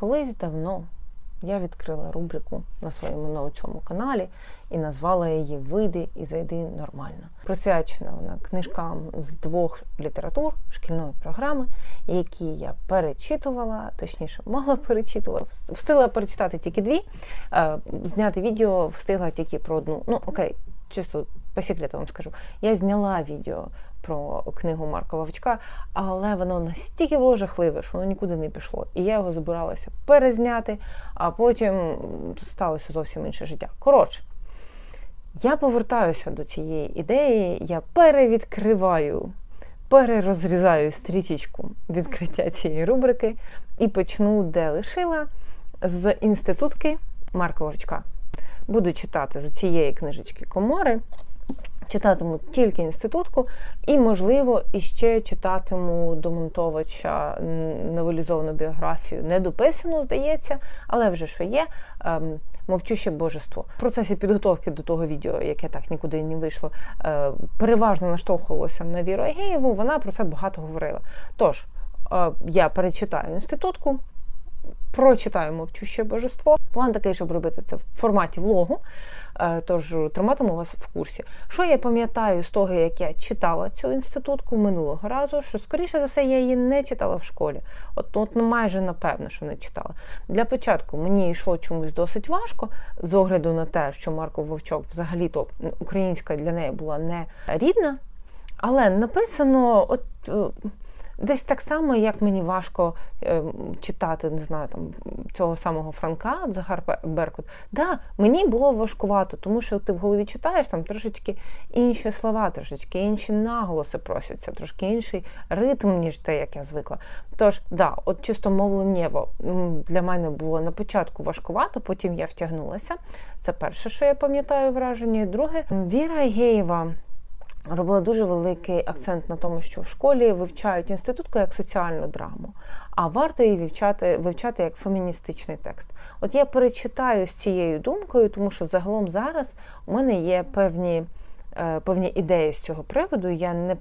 Колись давно я відкрила рубрику на своєму на цьому каналі і назвала її Вийди і зайди нормально. Присвячена вона книжкам з двох літератур шкільної програми, які я перечитувала, точніше, мало перечитувала, встигла перечитати тільки дві. е, Зняти відео встигла тільки про одну. Ну, окей, чисто по секрету вам скажу. Я зняла відео про книгу Марка Вовчка, але воно настільки було жахливе, що воно нікуди не пішло. І я його збиралася перезняти, а потім сталося зовсім інше життя. Коротше, я повертаюся до цієї ідеї, я перевідкриваю, перерозрізаю стрічечку відкриття цієї рубрики і почну, де лишила, з інститутки Марка Вовчка. Буду читати з цієї книжечки комори. Читатиму тільки інститутку, і, можливо, іще читатиму домонтовича новелізовану біографію, недописану, здається, але вже що є. Ем, Мовчуще божество. В процесі підготовки до того відео, яке так нікуди не вийшло, е, переважно наштовхувалося на Віру Агеєву, вона про це багато говорила. Тож, е, я перечитаю інститутку, прочитаю мовчуще божество. План такий, щоб робити це в форматі влогу. Е, Тож триматиму вас в курсі. Що я пам'ятаю з того, як я читала цю інститутку минулого разу, що, скоріше за все, я її не читала в школі. От, от майже напевно, що не читала. Для початку мені йшло чомусь досить важко, з огляду на те, що Марко Вовчок взагалі-то українська для неї була не рідна. Але написано, от е, десь так само, як мені важко е, читати, не знаю, там цього самого Франка, Захар Беркут. Да, мені було важкувато, тому що ти в голові читаєш там трошечки інші слова, трошечки інші наголоси просяться, трошки інший ритм, ніж те, як я звикла. Тож, да, от чисто мовленнєво для мене було на початку важкувато, потім я втягнулася. Це перше, що я пам'ятаю враження. І Друге, Віра Геєва робила дуже великий акцент на тому, що в школі вивчають інститутку як соціальну драму, а варто її вивчати, вивчати як феміністичний текст. От я перечитаю з цією думкою, тому що загалом зараз у мене є певні, е, певні ідеї з цього приводу. Я не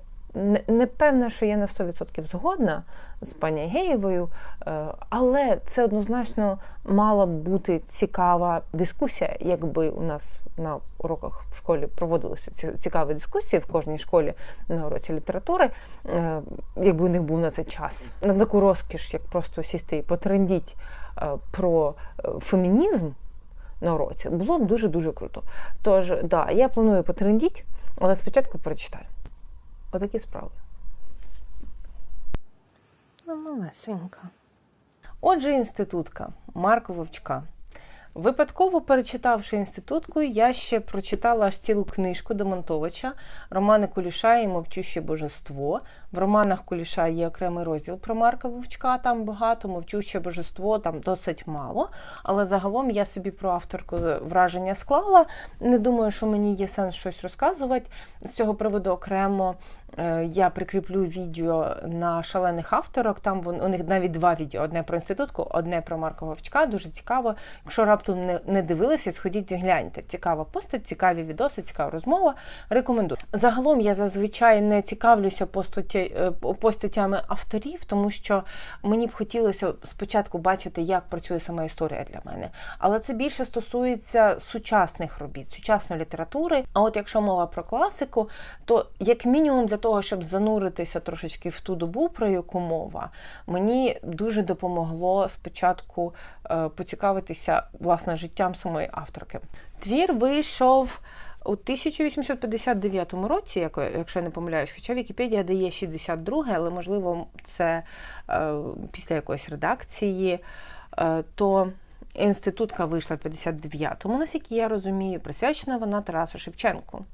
не, певна, що я на 100% згодна з пані Геєвою, е, але це однозначно мала б бути цікава дискусія, якби у нас на уроках в школі проводилися цікаві дискусії в кожній школі на уроці літератури, е, якби у них був на це час. На таку розкіш, як просто сісти і потрендіть е, про фемінізм на уроці, було б дуже-дуже круто. Тож, да, я планую потрендіть, але спочатку прочитаю. Отакі справи. Ну, малесенька. Отже, інститутка Марко Вовчка. Випадково перечитавши інститутку, я ще прочитала аж цілу книжку Демонтовича, романи Куліша і Мовчуще божество. В романах Куліша є окремий розділ про Марка Вовчка, там багато, мовчуще божество, там досить мало. Але загалом я собі про авторку враження склала. Не думаю, що мені є сенс щось розказувати. З цього приводу окремо я прикріплю відео на шалених авторок. Там у них навіть два відео: одне про інститутку, одне про Марка Вовчка. Дуже цікаво. Якщо раптом не, не дивилися, сходіть і гляньте. Цікава постать, цікаві відоси, цікава розмова. Рекомендую. Загалом я зазвичай не цікавлюся постатями авторів, тому що мені б хотілося спочатку бачити, як працює сама історія для мене. Але це більше стосується сучасних робіт, сучасної літератури. А от якщо мова про класику, то як мінімум для того, щоб зануритися трошечки в ту добу, про яку мова, мені дуже допомогло спочатку е, поцікавитися власне життям самої авторки. Твір вийшов. У 1859 році, якщо я не помиляюсь, хоча Вікіпедія дає 62, але можливо це е, після якоїсь редакції, е, то інститутка вийшла в 59-му, наскільки я розумію, присвячена вона Тарасу Шевченку.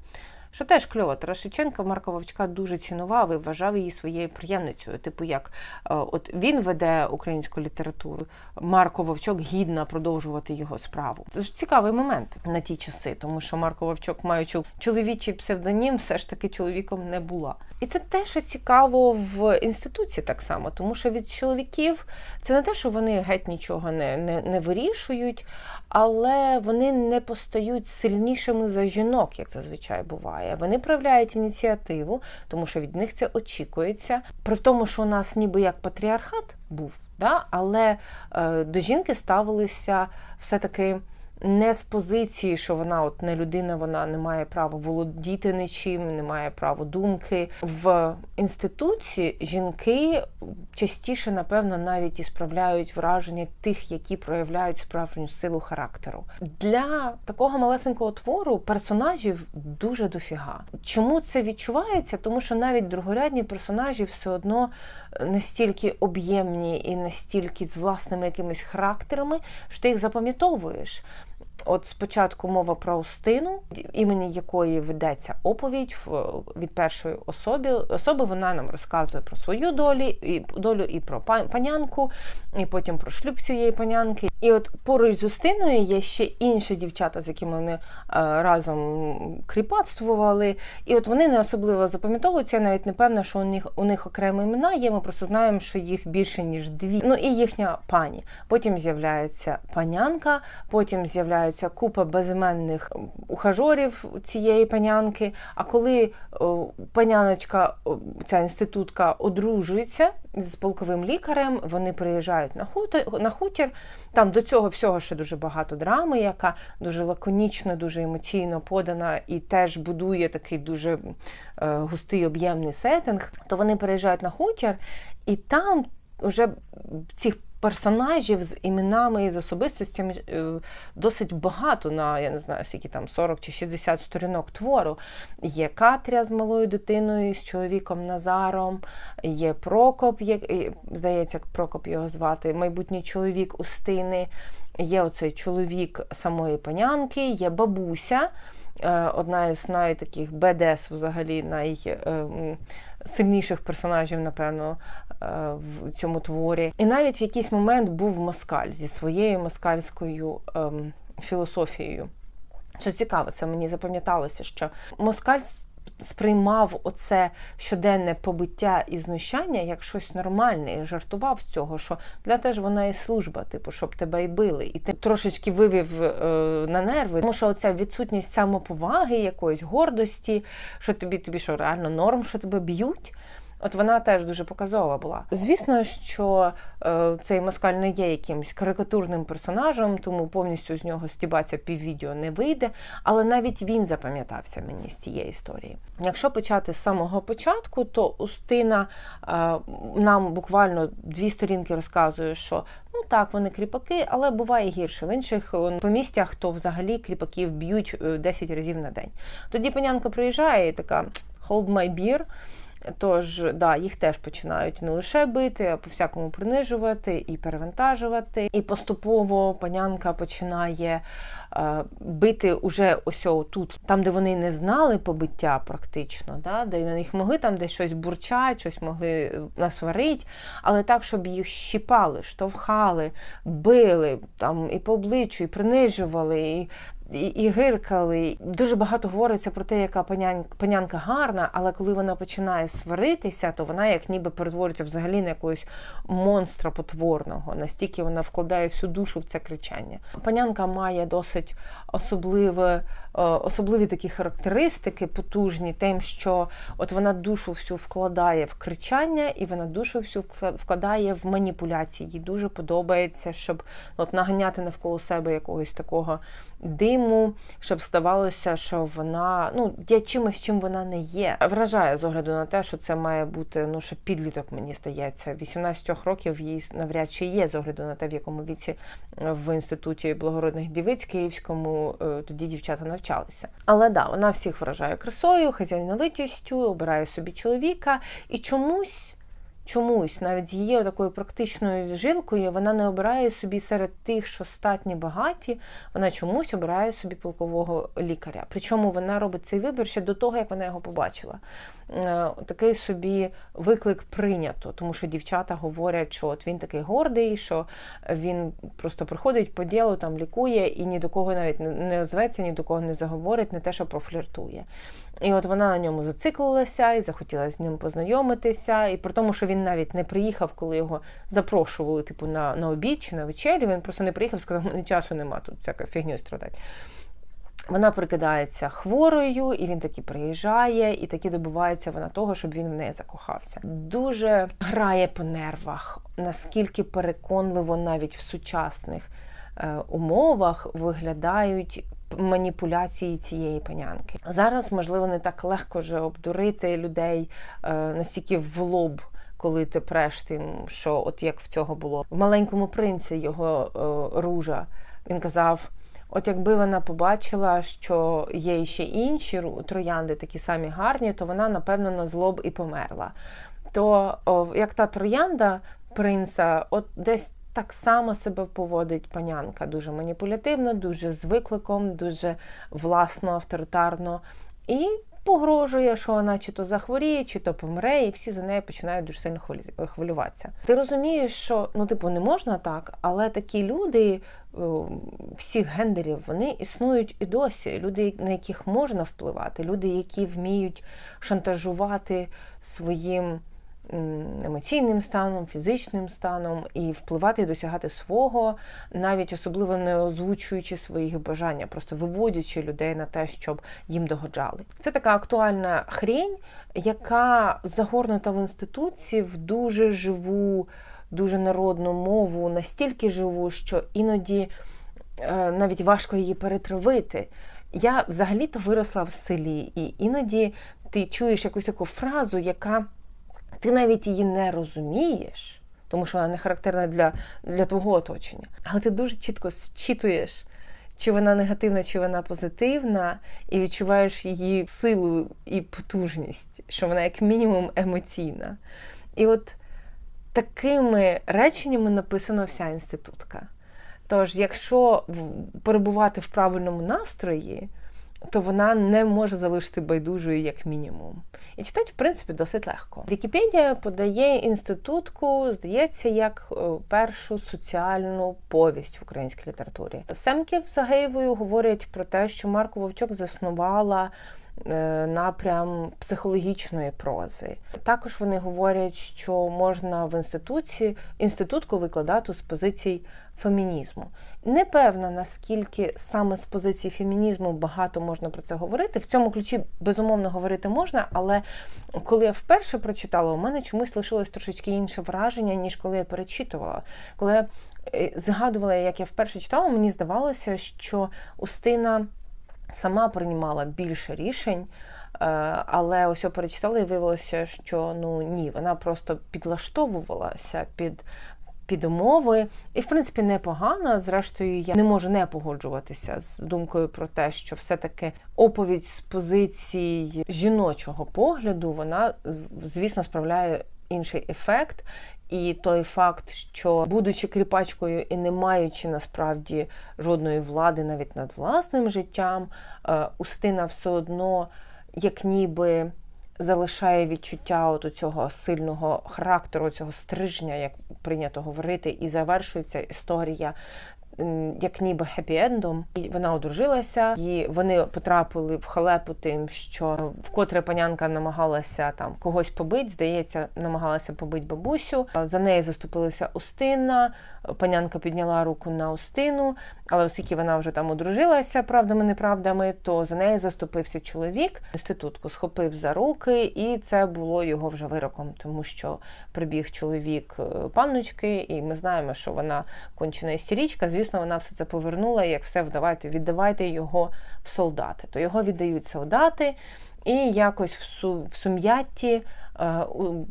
Що теж кльово, Тарас Шевченко Марка Вовчка дуже цінував і вважав її своєю приємницею. Типу, як е, от він веде українську літературу, Марко Вовчок гідна продовжувати його справу. Це ж цікавий момент на ті часи, тому що Марко Вовчок, маючи чоловічий псевдонім, все ж таки чоловіком не була. І це те, що цікаво в інституті так само, тому що від чоловіків це не те, що вони геть нічого не, не, не вирішують, але вони не постають сильнішими за жінок, як зазвичай буває. Вистачає. Вони проявляють ініціативу, тому що від них це очікується. При тому, що у нас ніби як патріархат був, да? але е, до жінки ставилися все-таки не з позиції, що вона от не людина, вона не має права володіти нічим, не має права думки. В інституції жінки частіше, напевно, навіть і справляють враження тих, які проявляють справжню силу характеру. Для такого малесенького твору персонажів дуже дофіга. Чому це відчувається? Тому що навіть другорядні персонажі все одно настільки об'ємні і настільки з власними якимись характерами, що ти їх запам'ятовуєш. От спочатку мова про Устину, імені якої ведеться оповідь від першої особи. Особи вона нам розказує про свою долю, і долю і про панянку, і потім про шлюб цієї панянки. І от поруч з Устиною є ще інші дівчата, з якими вони е, разом кріпацтвували. І от вони не особливо запам'ятовуються. Я навіть не певна, що у них у них окремі імена є. Ми просто знаємо, що їх більше ніж дві. Ну і їхня пані. Потім з'являється панянка, потім з'являється купа безіменних ухажорів цієї панянки. А коли паняночка, ця інститутка, одружується з полковим лікарем, вони приїжджають на хутір, на хутір. Там до цього всього ще дуже багато драми, яка дуже лаконічно, дуже емоційно подана і теж будує такий дуже е, густий об'ємний сеттинг. То вони переїжджають на хутір, і там вже цих персонажів з іменами і з особистостями е, досить багато на я не знаю, скільки там 40 чи 60 сторінок твору. Є Катря з малою дитиною, з чоловіком Назаром, є Прокоп, є, здається, Прокоп його звати, майбутній чоловік Устини, є оцей чоловік самої панянки, є бабуся. Е, одна із найтаких БДС взагалі найсильніших персонажів, напевно, е, в цьому творі. І навіть в якийсь момент був москаль зі своєю москальською ем, філософією. Що цікаво, це мені запам'яталося, що москаль сприймав оце щоденне побиття і знущання як щось нормальне, і жартував з цього, що для теж вона і служба, типу, щоб тебе і били. І ти трошечки вивів е, на нерви. Тому що оця відсутність самоповаги, якоїсь гордості, що тобі тобі що реально норм, що тебе б'ють. От вона теж дуже показова була. Звісно, що е, цей москаль не є якимось карикатурним персонажем, тому повністю з нього стібатися піввідео не вийде. Але навіть він запам'ятався мені з цієї історії. Якщо почати з самого початку, то Устина е, нам буквально дві сторінки розказує, що ну так, вони кріпаки, але буває гірше. В інших помістях то взагалі кріпаків б'ють 10 е, разів на день. Тоді панянка приїжджає і така hold my beer, Тож, да, їх теж починають не лише бити, а по всякому принижувати і перевантажувати. І поступово панянка починає е, бити уже ось тут, там, де вони не знали побиття, практично, да, де на них могли там десь щось бурчать, щось могли насварити, але так, щоб їх щіпали, штовхали, били там і по обличчю, і принижували. і і, і гиркали. Дуже багато говориться про те, яка панянка, панянка гарна, але коли вона починає сваритися, то вона як ніби перетворюється взагалі на якогось монстра потворного. Настільки вона вкладає всю душу в це кричання. Панянка має досить особливе. Е, особливі такі характеристики, потужні, тим, що от вона душу всю вкладає в кричання, і вона душу всю вкладає в маніпуляції. Їй дуже подобається, щоб от наганяти навколо себе якогось такого диму, щоб здавалося, що вона ну, є чимось, чим вона не є. Вражає з огляду на те, що це має бути ну, ще підліток, мені здається. 18 років їй навряд чи є з огляду на те, в якому віці в інституті благородних дівиць Київському е, тоді дівчата навчалися. Але да, вона всіх вражає красою, хазяйновитістю, обирає собі чоловіка і чомусь чомусь, навіть з її такою практичною жилкою, вона не обирає собі серед тих, що статні багаті, вона чомусь обирає собі полкового лікаря. Причому вона робить цей вибір ще до того, як вона його побачила. Е, такий собі виклик прийнято, тому що дівчата говорять, що от він такий гордий, що він просто приходить по ділу, там лікує і ні до кого навіть не озветься, ні до кого не заговорить, не те, що профліртує. І от вона на ньому зациклилася і захотіла з ним познайомитися. І при тому, що він навіть не приїхав, коли його запрошували, типу, на на обід чи на вечерю, він просто не приїхав, сказав, мене часу нема тут всяка фігню страдати. Вона прикидається хворою, і він таки приїжджає, і таки добивається вона того, щоб він в неї закохався. Дуже грає по нервах, наскільки переконливо навіть в сучасних е, умовах виглядають маніпуляції цієї панянки. Зараз, можливо, не так легко вже обдурити людей е, настільки в лоб. Коли ти преш тим, що от як в цього було в маленькому принці його е, ружа, він казав. От якби вона побачила, що є ще інші троянди, такі самі гарні, то вона, напевно, на злоб і померла. То о, як та троянда принца, от десь так само себе поводить панянка. Дуже маніпулятивно, дуже з викликом, дуже власно, авторитарно. І погрожує, що вона чи то захворіє, чи то помре, і всі за нею починають дуже сильно хвилюватися. Ти розумієш, що ну, типу, не можна так, але такі люди всіх гендерів вони існують і досі. Люди, на яких можна впливати, люди, які вміють шантажувати своїм емоційним станом, фізичним станом і впливати і досягати свого, навіть особливо не озвучуючи своїх бажання, просто виводячи людей на те, щоб їм догоджали. Це така актуальна хрень, яка загорнута в інституції в дуже живу, дуже народну мову, настільки живу, що іноді е, навіть важко її перетравити. Я взагалі-то виросла в селі, і іноді ти чуєш якусь таку фразу, яка ти навіть її не розумієш, тому що вона не характерна для, для твого оточення. Але ти дуже чітко зчитуєш, чи вона негативна, чи вона позитивна, і відчуваєш її силу і потужність, що вона, як мінімум, емоційна. І от такими реченнями написана вся інститутка. Тож, якщо перебувати в правильному настрої, то вона не може залишити байдужою як мінімум. І читати, в принципі, досить легко. Вікіпедія подає інститутку, здається, як е, першу соціальну повість в українській літературі. Семків з Агеєвою говорять про те, що Марко Вовчок заснувала. Е, напрям психологічної прози. Також вони говорять, що можна в інституції інститутку викладати з позицій фемінізму. Не певна, наскільки саме з позиції фемінізму багато можна про це говорити. В цьому ключі безумовно говорити можна, але коли я вперше прочитала, у мене чомусь лишилось трошечки інше враження, ніж коли я перечитувала. Коли я е, згадувала, як я вперше читала, мені здавалося, що Устина сама приймала більше рішень. Е, але ось перечитала і виявилося, що ну ні, вона просто підлаштовувалася під під умови, і в принципі непогано. Зрештою, я не можу не погоджуватися з думкою про те, що все-таки оповідь з позиції жіночого погляду, вона звісно справляє інший ефект. І той факт, що, будучи кріпачкою і не маючи насправді жодної влади навіть над власним життям, е, Устина все одно, як ніби залишає відчуття от цього сильного характеру, цього стрижня, як прийнято говорити, і завершується історія як ніби хеппі-ендом. І Вона одружилася, і вони потрапили в халепу тим, що вкотре панянка намагалася там когось побити, здається, намагалася побити бабусю. За неї заступилася Устина. Панянка підняла руку на Устину, але оскільки вона вже там одружилася правдами-неправдами, то за неї заступився чоловік. Інститутку схопив за руки, і це було його вже вироком, тому що прибіг чоловік е, панночки, і ми знаємо, що вона кончена істерічка. Звісно, вона все це повернула, як все вдавайте, віддавайте його в солдати. То його віддають солдати, і якось в сум'ятті е,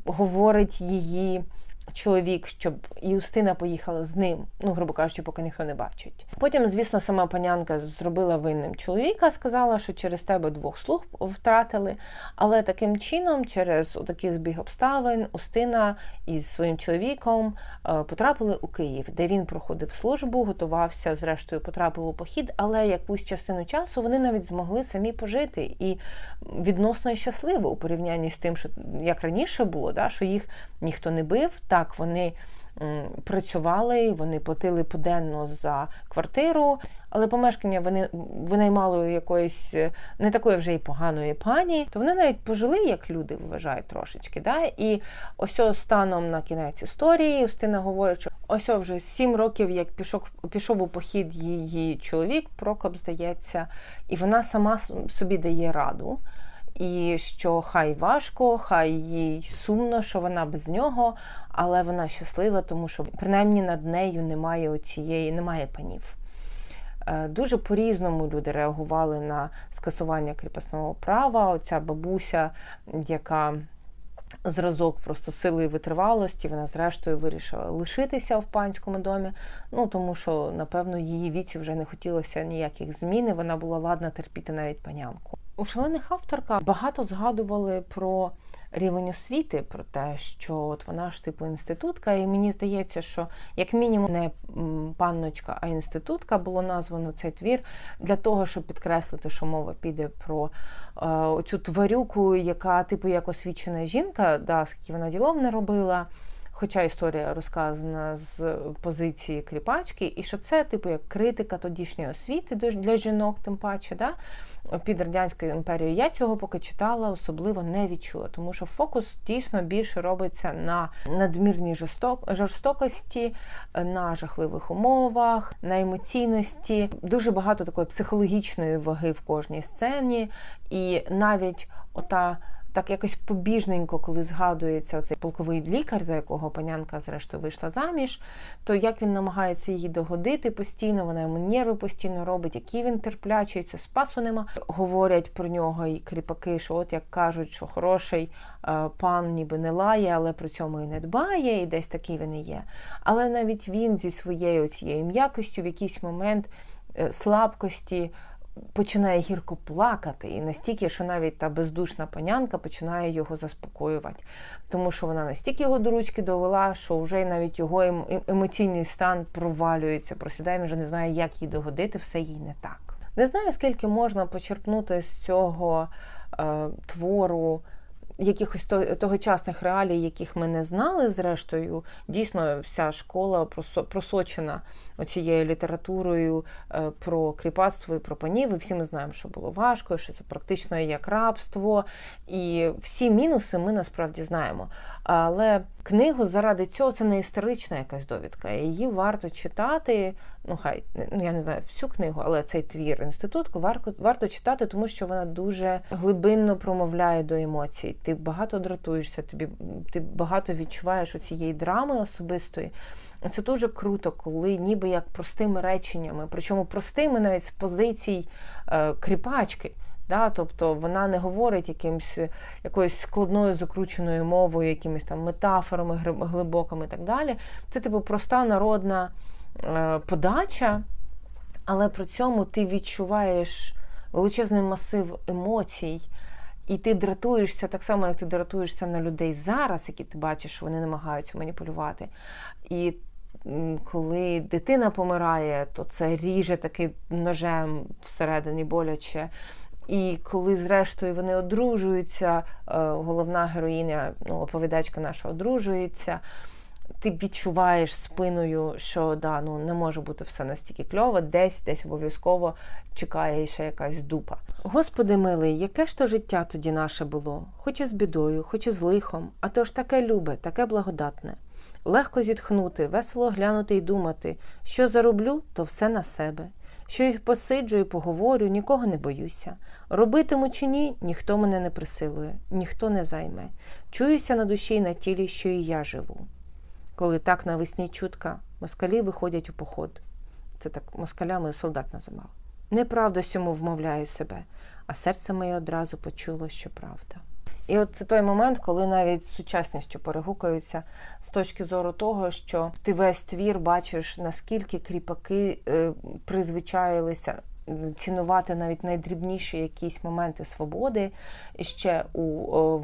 говорить її чоловік, щоб Юстина поїхала з ним, ну, грубо кажучи, поки ніхто не бачить. Потім, звісно, сама панянка зробила винним чоловіка, сказала, що через тебе двох слуг втратили. Але таким чином, через такий збіг обставин, Устина із своїм чоловіком е, потрапили у Київ, де він проходив службу, готувався, зрештою, потрапив у похід, але якусь частину часу вони навіть змогли самі пожити і відносно щасливо у порівнянні з тим, що як раніше було, да, що їх ніхто не бив. Так, вони працювали, вони платили поденно за квартиру, але помешкання вони винаймали якоїсь е, не такої вже й поганої пані, то вони навіть пожили, як люди вважають трошечки. Да? І ось станом на кінець історії Устина говорить, що ось вже сім років, як пішов, пішов у похід її чоловік, Прокоп, здається, і вона сама собі дає раду. І що хай важко, хай їй сумно, що вона без нього, але вона щаслива, тому що принаймні над нею немає оцієї, немає панів. Е, Дуже по-різному люди реагували на скасування кріпосного права. Оця бабуся, яка зразок просто сили і витривалості, вона зрештою вирішила лишитися в панському домі. Ну тому що, напевно, її віці вже не хотілося ніяких змін. і Вона була ладна терпіти навіть панянку. У шалених авторка багато згадували про рівень освіти, про те, що от вона ж типу інститутка, і мені здається, що як мінімум не панночка, а інститутка було названо цей твір для того, щоб підкреслити, що мова піде про е, оцю тварюку, яка типу як освічена жінка, да, скільки вона ділов не робила. Хоча історія розказана з позиції кріпачки, і що це, типу, як критика тодішньої освіти для жінок, тим паче, да? під радянською імперією. Я цього поки читала, особливо не відчула, тому що фокус дійсно більше робиться на надмірній жорстокості, на жахливих умовах, на емоційності. Дуже багато такої психологічної ваги в кожній сцені, і навіть ота так якось побіжненько, коли згадується цей полковий лікар, за якого панянка зрештою вийшла заміж, то як він намагається її догодити постійно, вона йому нерви постійно робить, який він терплячий, це спасу нема. Говорять про нього і кріпаки, що от як кажуть, що хороший е, пан ніби не лає, але при цьому і не дбає, і десь такий він і є. Але навіть він зі своєю цією м'якостю в якийсь момент е, слабкості починає гірко плакати, і настільки, що навіть та бездушна панянка починає його заспокоювати, тому що вона настільки його до ручки довела, що вже навіть його емоційний стан провалюється, просідає, він вже не знає, як їй догодити, все їй не так. Не знаю, скільки можна почерпнути з цього е, твору якихось тогочасних реалій, яких ми не знали, зрештою, дійсно, вся школа просочена оцією літературою е, про кріпацтво і про панів. І всі ми знаємо, що було важко, що це практично як рабство. І всі мінуси ми насправді знаємо. Але книгу заради цього це не історична якась довідка. Її варто читати. Ну, хай ну я не знаю всю книгу, але цей твір інститутку варто варто читати, тому що вона дуже глибинно промовляє до емоцій. Ти багато дратуєшся, тобі ти багато відчуваєш у цієї драми особистої. Це дуже круто, коли ніби як простими реченнями, причому простими навіть з позицій е, кріпачки. Да? Тобто вона не говорить якимсь якоюсь складною закрученою мовою, якимись там метафорами глибокими і так далі. Це типу проста народна е, подача, але при цьому ти відчуваєш величезний масив емоцій. І ти дратуєшся так само, як ти дратуєшся на людей зараз, які ти бачиш, що вони намагаються маніпулювати. І коли дитина помирає, то це ріже таким ножем всередині боляче. І коли, зрештою, вони одружуються, е, головна героїня, ну, оповідачка наша одружується, ти відчуваєш спиною, що да, ну, не може бути все настільки кльово, десь десь обов'язково чекає ще якась дупа. Господи милий, яке ж то життя тоді наше було, хоч і з бідою, хоч і з лихом, а то ж таке любе, таке благодатне. Легко зітхнути, весело глянути і думати, що зароблю, то все на себе. Що їх посиджу і поговорю, нікого не боюся. Робитиму чи ні, ніхто мене не присилує, ніхто не займе. Чуюся на душі й на тілі, що і я живу. Коли так навесні чутка, москалі виходять у поход. Це так москалями солдат називав. Неправда сьому вмовляю себе, а серце моє одразу почуло, що правда. І от це той момент, коли навіть з сучасністю перегукаються з точки зору того, що ти весь твір бачиш, наскільки кріпаки е, призвичаїлися. Цінувати навіть найдрібніші якісь моменти свободи. Ще у о,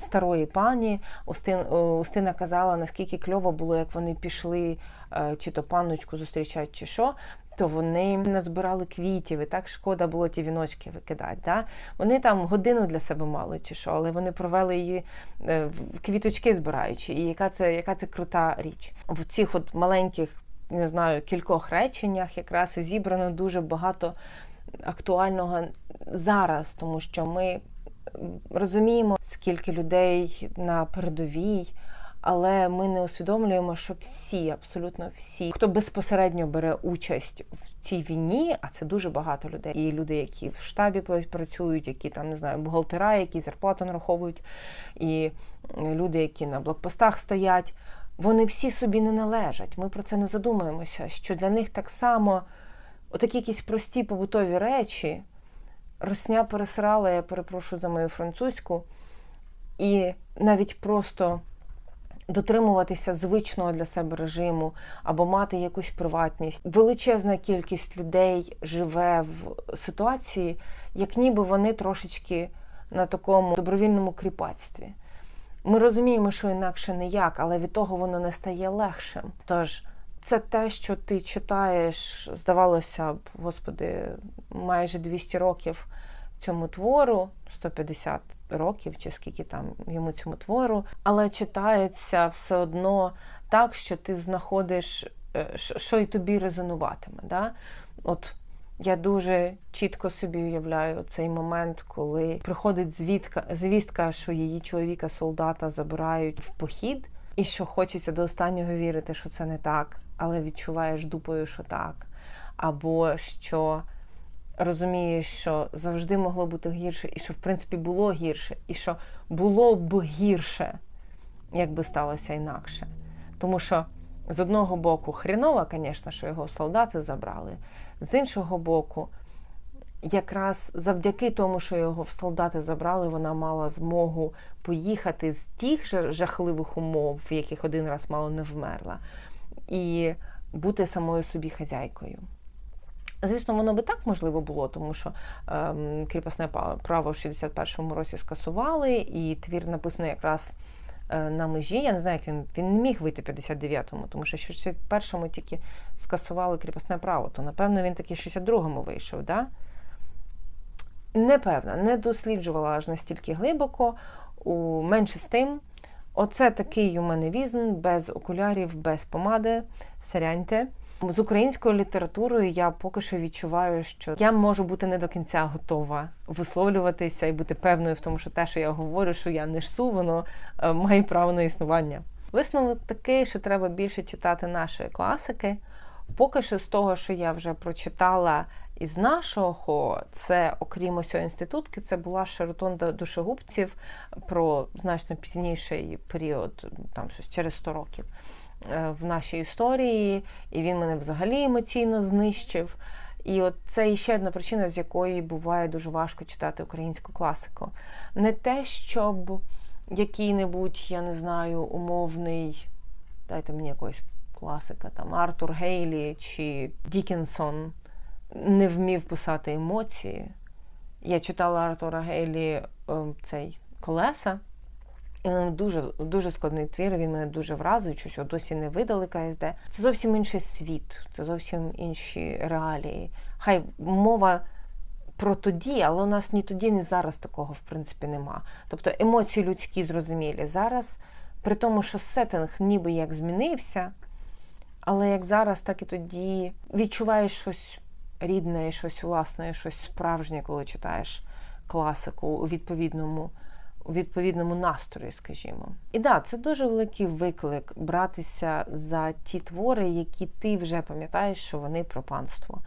старої пані Устин, Устина казала, наскільки кльово було, як вони пішли, е, чи то панночку зустрічати, чи що то вони назбирали квітів, і так шкода було ті віночки викидати. Да? Вони там годину для себе мали чи що, але вони провели її е, в квіточки збираючи. І яка це яка це крута річ. В цих от маленьких не знаю, кількох реченнях якраз зібрано дуже багато актуального зараз, тому що ми розуміємо, скільки людей на передовій. Але ми не усвідомлюємо, що всі, абсолютно всі, хто безпосередньо бере участь в цій війні, а це дуже багато людей. І люди, які в штабі працюють, які там не знаю, бухгалтера, які зарплату нараховують, і люди, які на блокпостах стоять, вони всі собі не належать. Ми про це не задумуємося. Що для них так само отакі якісь прості побутові речі, росня пересрала, я перепрошую за мою французьку, і навіть просто дотримуватися звичного для себе режиму або мати якусь приватність. Величезна кількість людей живе в ситуації, як ніби вони трошечки на такому добровільному кріпацтві. Ми розуміємо, що інакше не як, але від того воно не стає легшим. Тож це те, що ти читаєш, здавалося б, господи, майже 200 років цьому твору, 150 років, чи скільки там йому цьому твору, але читається все одно так, що ти знаходиш, е, що і тобі резонуватиме. Да? От я дуже чітко собі уявляю цей момент, коли приходить звідка, звістка, що її чоловіка-солдата забирають в похід, і що хочеться до останнього вірити, що це не так, але відчуваєш дупою, що так. Або що розумієш, що завжди могло бути гірше, і що в принципі було гірше, і що було б гірше, якби сталося інакше. Тому що з одного боку, хрінова, звісно, що його солдати забрали, з іншого боку, якраз завдяки тому, що його солдати забрали, вона мала змогу поїхати з тих же жахливих умов, в яких один раз мало не вмерла, і бути самою собі хазяйкою. Звісно, воно би так можливо було, тому що ем, кріпосне право в 61-му році скасували, і твір написаний якраз е, на межі. Я не знаю, як він він не міг вийти в 59-му, тому що в 61-му тільки скасували кріпосне право, то напевно він таки в 62-му вийшов. Да? Непевна, не досліджувала аж настільки глибоко, у менше з тим. Оце такий у мене візн без окулярів, без помади, саряньте. З українською літературою я поки що відчуваю, що я можу бути не до кінця готова висловлюватися і бути певною в тому, що те, що я говорю, що я не шсу, воно е, має право на існування. Висновок такий, що треба більше читати нашої класики. Поки що з того, що я вже прочитала із нашого, це, окрім ось інститутки, це була Шаротонда душогубців про значно пізніший період, там щось через 100 років. Е, в нашій історії, і він мене взагалі емоційно знищив. І от це ще одна причина, з якої буває дуже важко читати українську класику. Не те, щоб який-небудь, я не знаю, умовний, дайте мені якогось класика, там Артур Гейлі чи Дікінсон не вмів писати емоції. Я читала Артура Гейлі ем, цей колеса. Дуже дуже складний твір, він мене дуже вразив, щось його досі не видали КСД. Це зовсім інший світ, це зовсім інші реалії. Хай мова про тоді, але у нас ні тоді, ні зараз такого в принципі нема. Тобто емоції людські зрозумілі. Зараз, при тому, що сеттинг ніби як змінився, але як зараз, так і тоді відчуваєш щось рідне, щось власне, щось справжнє, коли читаєш класику у відповідному у відповідному настрої, скажімо. І да, це дуже великий виклик братися за ті твори, які ти вже пам'ятаєш, що вони про панство.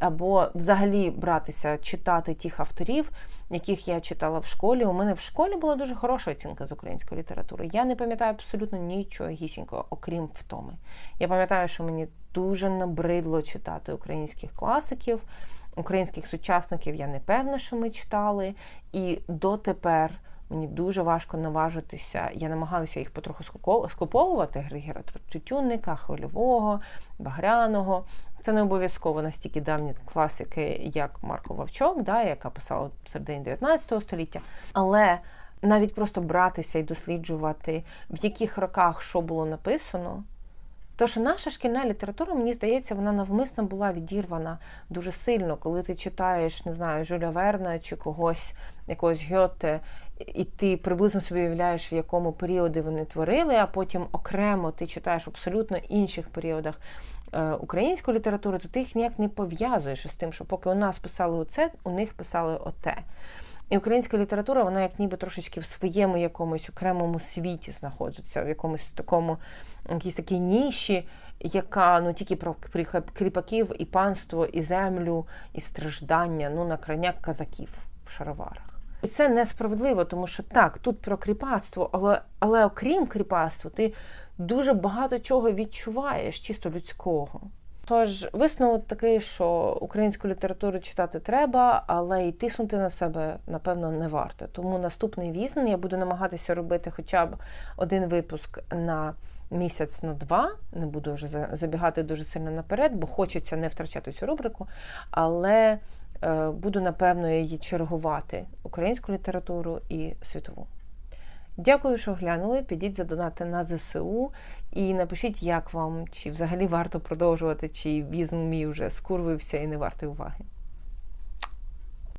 Або взагалі братися, читати тих авторів, яких я читала в школі. У мене в школі була дуже хороша оцінка з української літератури. Я не пам'ятаю абсолютно нічого гісінького, окрім втоми. Я пам'ятаю, що мені дуже набридло читати українських класиків, українських сучасників. Я не певна, що ми читали. І дотепер. Мені дуже важко наважитися. Я намагаюся їх потроху скуповувати Григора Тютюнника, Хвильового, Багряного. Це не обов'язково настільки давні класики, як Марко Вовчок, да, яка писала середині 19 століття. Але навіть просто братися і досліджувати, в яких роках що було написано. Тож наша шкільна література, мені здається, вона навмисно була відірвана дуже сильно, коли ти читаєш, не знаю, Жюля Верна чи когось, якогось Гьоте, і ти приблизно собі уявляєш, в якому періоді вони творили, а потім окремо ти читаєш в абсолютно інших періодах е, української літератури, то ти їх ніяк не пов'язуєш із тим, що поки у нас писали оце, у них писали оте. І українська література, вона як ніби трошечки в своєму якомусь окремому світі знаходиться, в якомусь такому, якійсь такій ніші, яка ну тільки про крі- кріпаків і панство, і землю, і страждання, ну на крайняк казаків в шароварах. І це несправедливо, тому що так, тут про кріпацтво, але, але окрім кріпацтва, ти дуже багато чого відчуваєш, чисто людського. Тож висновок такий, що українську літературу читати треба, але й тиснути на себе, напевно, не варто. Тому наступний візн я буду намагатися робити хоча б один випуск на місяць на два. Не буду вже за- забігати дуже сильно наперед, бо хочеться не втрачати цю рубрику. Але буду, напевно, її чергувати українську літературу і світову. Дякую, що глянули. Підіть задонати на ЗСУ і напишіть, як вам, чи взагалі варто продовжувати, чи візм мій вже скурвився і не вартий уваги.